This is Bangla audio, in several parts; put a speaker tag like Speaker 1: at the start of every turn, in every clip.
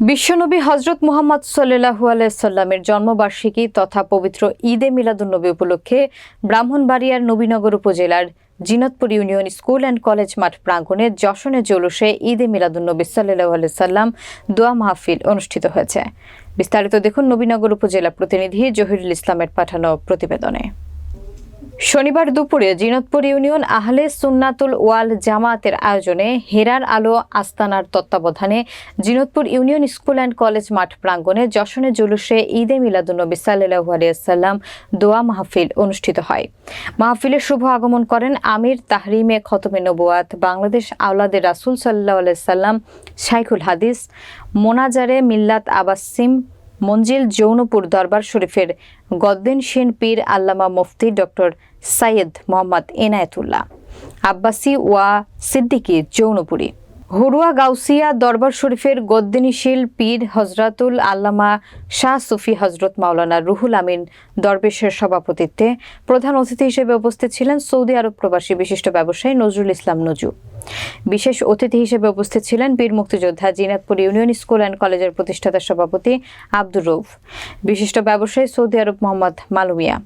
Speaker 1: বিশ্বনবী হজরত মুহাম্মদ সাল্লাহু আলাইসাল্লামের জন্মবার্ষিকী তথা পবিত্র ঈদে মিলাদুন্নবী উপলক্ষে ব্রাহ্মণবাড়িয়ার নবীনগর উপজেলার Jintapur union school and college মাঠ প্রাঙ্গণে যশনে জলুসে ঈদে মিলাদুন্নবী সাল্লাহু আলাইসাল্লাম দোয়া মাহফিল অনুষ্ঠিত হয়েছে। বিস্তারিত দেখুন নবীনগর উপজেলা প্রতিনিধি জহিরুল ইসলামের পাঠানো প্রতিবেদনে। শনিবার দুপুরে জিনতপুর ইউনিয়ন আহলে সুন্নাতুল ওয়াল জামায়াতের আয়োজনে হেরার আলো আস্তানার তত্ত্বাবধানে Jintapur union school and college মাঠ প্রাঙ্গণে যশনে জুলুসে ঈদে মিলাদুন্নবী সাল্লাহু আলিয়াল্লাম দোয়া মাহফিল অনুষ্ঠিত হয়। মাহফিলের শুভ আগমন করেন আমির তাহরিমে খতমে নবুয়াত, বাংলাদেশ আওলাদের রাসুল সাল্লাহ আলাইসাল্লাম শাইখুল হাদিস, মোনাজারে মিল্লাত আবাসিম মঞ্জিল যৌনপুর দরবার শরীফের গদ্দিন সেন পীর আল্লামা মুফতি ডক্টর সাইয়েদ মোহাম্মদ এনায়েতুল্লাহ। আব্বাসি ওয়া সিদ্দিকী যৌনপুরী। হুরুয়া গাউসিয়া দরবার শরীফের গদ্দিনীশীল পীর হজরতুল আল্লামা শাহ সুফি হজরত মাওলানা রুহুল আমিন দরবেশের সভাপতিত্বে প্রধান অতিথি হিসেবে উপস্থিত ছিলেন সৌদি আরব প্রবাসী বিশিষ্ট ব্যবসায়ী নজরুল ইসলাম নজু। বিশেষ অতিথি হিসেবে উপস্থিত ছিলেন বীর মুক্তিযোদ্ধা জিনাতপুর ইউনিয়ন স্কুল অ্যান্ড কলেজের প্রতিষ্ঠাতা সভাপতি আব্দুর রৌফ বিশিষ্ট ব্যবসায়ী সৌদি আরব মোহাম্মদ মালুমিয়া।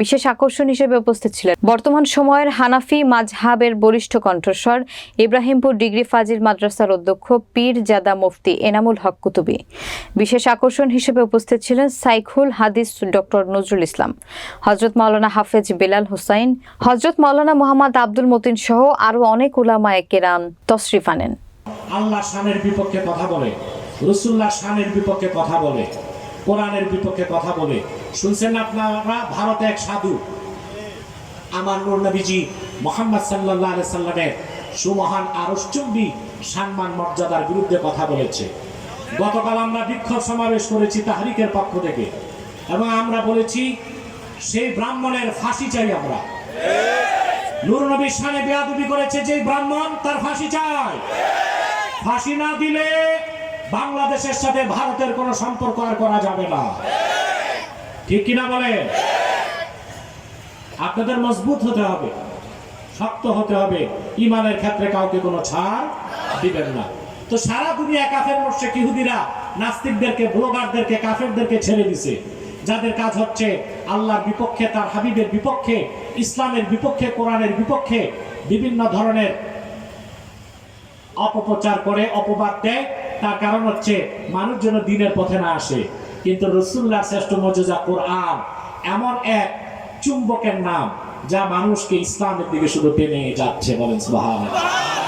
Speaker 1: বিশেষ আকর্ষণ হিসেবে উপস্থিত ছিলেন। বর্তমান সময়ের হানাফি মাজহাবের বরিষ্ঠ কণ্ঠস্বর ইব্রাহিমপুর ডিগ্রি ফাজিল মাদ্রাসার অধ্যক্ষ পীর জাদা মুফতি এনামুল হক কুতুবি। বিশেষ আকর্ষণ হিসেবে উপস্থিত ছিলেন সাইখুল হাদিস ডক্টর নজরুল ইসলাম হজরত মাওলানা হাফেজ বেলাল হুসাইন হজরত মাওলানা মোহাম্মদ আব্দুল মতিন সহ আরও অনেক উলামায়ে কেরাম তশরিফ আনেন।
Speaker 2: আল্লাহ শানের বিপক্ষে কথা বলে রসুল্লাহ শানের বিপক্ষে কথা বলে, কোরআনের বিপক্ষে কথা বলে শুনছেন আপনারা? ভারতে এক সাধু। আমার নবীজি মোহাম্মদ সাল্লাহ সাল্লামের সুমহান আরসচুম্বী সম্মান মর্যাদার বিরুদ্ধে কথা বলেছে। গতকাল আমরা বিক্ষোভ সমাবেশ করেছি তাহারিকের পক্ষ থেকে এবং আমরা বলেছি, সেই ব্রাহ্মণের ফাঁসি চাই আমরা। নূর নবীর সানে বেয়াদবি করেছে যে ব্রাহ্মণ, তার ফাঁসি চাই। ফাঁসি না দিলে বাংলাদেশের সাথে ভারতের কোনো সম্পর্ক আর করা যাবে না। ঠিক কিনা বলে? আপনাদের মজবুত হতে হবে, শক্ত হতে হবে। ইমানের ক্ষেত্রে কাউকে কোনো ছাড় দিবেন না। তো সারা দুনিয়া কাফের মোর্শেক ইহুদিরা, নাস্তিকদেরকে, ব্লগারদেরকে, কাফেরদেরকে ছেড়ে দিছে। যাদের কাজ হচ্ছে আল্লাহর বিপক্ষে, তার হাবিবের বিপক্ষে, ইসলামের বিপক্ষে, কোরআনের বিপক্ষে বিভিন্ন ধরনের অপপ্রচার করে, অপবাদ দেয়। তার কারণ হচ্ছে মানুষ যেন দিনের পথে না আসে। কিন্তু রসুল্লাহ শ্রেষ্ঠ মর্যাদা কোরআন এমন এক চুম্বকের নাম যা মানুষকে ইসলামের দিকে শুধু টেনে যাচ্ছে, বলেন সুবহানাল্লাহ।